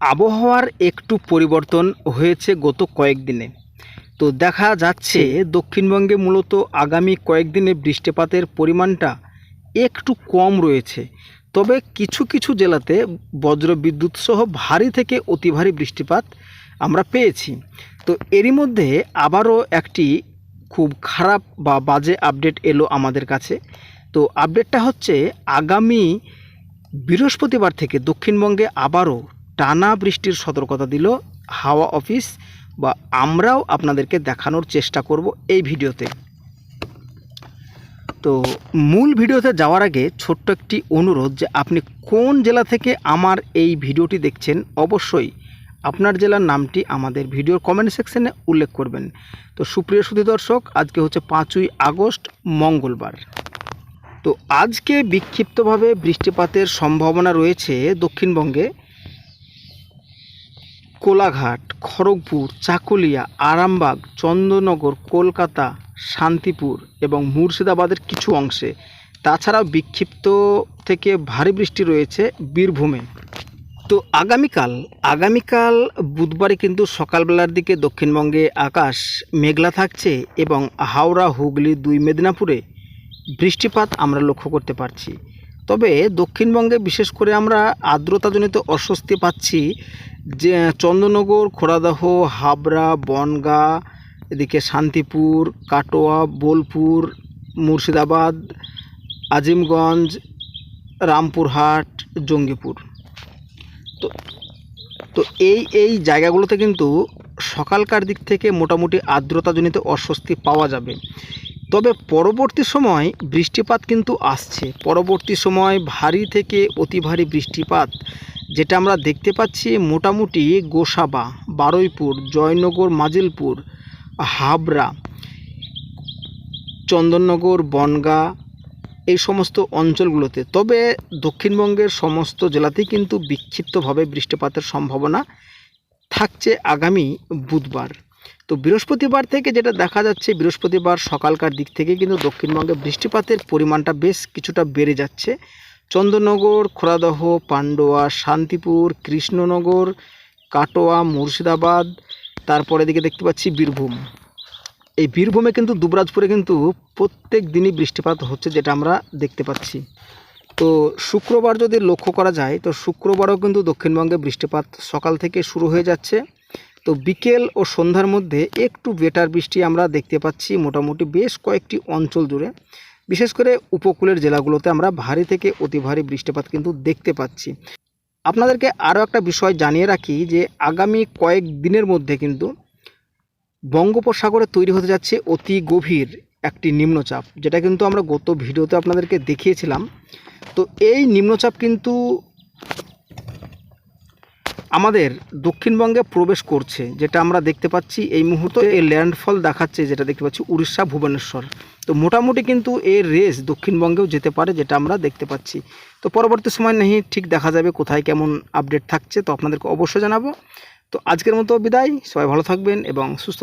আবহাওয়ার একটু পরিবর্তন হয়েছে গত কয়েকদিনে। তো দেখা যাচ্ছে দক্ষিণবঙ্গে মূলত আগামী কয়েকদিনে বৃষ্টিপাতের পরিমাণটা একটু কম রয়েছে। তবে কিছু কিছু জেলাতে বজ্রবিদ্যুৎ সহ ভারী থেকে অতি ভারী বৃষ্টিপাত আমরা পেয়েছি। তো এরই মধ্যে আবারও একটি খুব খারাপ বা বাজে আপডেট এলো আমাদের কাছে। তো আপডেটটা হচ্ছে আগামী বৃহস্পতিবার থেকে দক্ষিণবঙ্গে আবারও টানা বৃষ্টির সতর্কতা দিল হাওয়া অফিস বা আমরাও আপনাদেরকে দেখানোর চেষ্টা করব এই ভিডিওতে। তো মূল ভিডিওতে যাওয়ার আগে ছোট্ট একটি অনুরোধ যে আপনি কোন জেলা থেকে আমার এই ভিডিওটি দেখছেন অবশ্যই আপনার জেলার নামটি আমাদের ভিডিওর কমেন্ট সেকশনে উল্লেখ করবেন। তো সুপ্রিয় সুধী দর্শক, আজকে হচ্ছে পাঁচই আগস্ট, মঙ্গলবার। তো আজকে বিক্ষিপ্তভাবে বৃষ্টিপাতের সম্ভাবনা রয়েছে দক্ষিণবঙ্গে। কোলাঘাট, খড়গপুর, চাকুলিয়া, আরামবাগ, চন্দননগর, কলকাতা, শান্তিপুর এবং মুর্শিদাবাদের কিছু অংশে। তাছাড়াও বিক্ষিপ্ত থেকে ভারী বৃষ্টি রয়েছে বীরভূমে। তো আগামীকাল আগামীকাল বুধবারে কিন্তু সকালবেলার দিকে দক্ষিণবঙ্গে আকাশ মেঘলা থাকছে এবং হাওড়া, হুগলি, দুই মেদিনীপুরে বৃষ্টিপাত আমরা লক্ষ্য করতে পারছি। তবে দক্ষিণবঙ্গে বিশেষ করে আমরা আর্দ্রতাজনিত অস্বস্তি পাচ্ছি যে, চন্দননগর, খোড়াদহ, হাবড়া, বনগা, এদিকে শান্তিপুর, কাটোয়া, বোলপুর, মুর্শিদাবাদ, আজিমগঞ্জ, রামপুরহাট, জঙ্গিপুর। তো তো এই এই জায়গাগুলোতে কিন্তু সকালকার দিক থেকে মোটামুটি আর্দ্রতাজনিত অস্বস্তি পাওয়া যাবে। তবে পরবর্তী সময় বৃষ্টিপাত কিন্তু আসছে। পরবর্তী সময় ভারী থেকে অতি ভারী বৃষ্টিপাত যেটা আমরা দেখতে পাচ্ছি মোটামুটি গোসাবা, বারুইপুর, জয়নগর, মাজিলপুর, হাবড়া, চন্দননগর, বনগা, এই সমস্ত অঞ্চলগুলোতে। তবে দক্ষিণবঙ্গের সমস্ত জেলাতেই কিন্তু বিক্ষিপ্তভাবে বৃষ্টিপাতের সম্ভাবনা থাকছে আগামী বুধবার। তো বৃহস্পতিবার থেকে যেটা দেখা যাচ্ছে, বৃহস্পতিবার সকালকার দিক থেকে কিন্তু দক্ষিণবঙ্গে বৃষ্টিপাতের পরিমাণটা বেশ কিছুটা বেড়ে যাচ্ছে। চন্দননগর, খোরাদহ, পান্ডোয়া, শান্তিপুর, কৃষ্ণনগর, কাটোয়া, মুর্শিদাবাদ, তারপরে দিকে দেখতে পাচ্ছি বীরভূম। এই বীরভূমে কিন্তু, দুবরাজপুরে কিন্তু প্রত্যেক দিনই বৃষ্টিপাত হচ্ছে, যেটা আমরা দেখতে পাচ্ছি। তো শুক্রবার যদি লক্ষ্য করা যায়, তো শুক্রবারও কিন্তু দক্ষিণবঙ্গে বৃষ্টিপাত সকাল থেকে শুরু হয়ে যাচ্ছে। তো বিকেল ও সন্ধ্যার মধ্যে একটু বেটার বৃষ্টি আমরা দেখতে পাচ্ছি, মোটামুটি বেশ কয়েকটি অঞ্চল জুড়ে। বিশেষ করে উপকূলের জেলাগুলোতে আমরা ভারী থেকে অতি ভারী বৃষ্টিপাত কিন্তু দেখতে পাচ্ছি। আপনাদেরকে আরও একটা বিষয় জানিয়ে রাখি যে আগামী কয়েক দিনের মধ্যে কিন্তু বঙ্গোপসাগরে তৈরি হতে যাচ্ছে অতি গভীর একটি নিম্নচাপ, যেটা কিন্তু আমরা গত ভিডিওতে আপনাদেরকে দেখিয়েছিলাম। তো এই নিম্নচাপ কিন্তু আমাদের দক্ষিণবঙ্গে প্রবেশ করছে, যেটা আমরা দেখতে পাচ্ছি এই মুহূর্তে এই ল্যান্ডফল দেখাচ্ছে, যেটা দেখতে পাচ্ছি উড়িষ্যা, ভুবনেশ্বর। তো মোটামুটি কিন্তু এর রেস দক্ষিণবঙ্গেও যেতে পারে, যেটা আমরা দেখতে পাচ্ছি। তো পরবর্তী সময় নেই, ঠিক দেখা যাবে কোথায় কেমন আপডেট থাকছে, তো আপনাদেরকে অবশ্যই জানাব। তো আজকের মতো বিদায়, সবাই ভালো থাকবেন এবং সুস্থ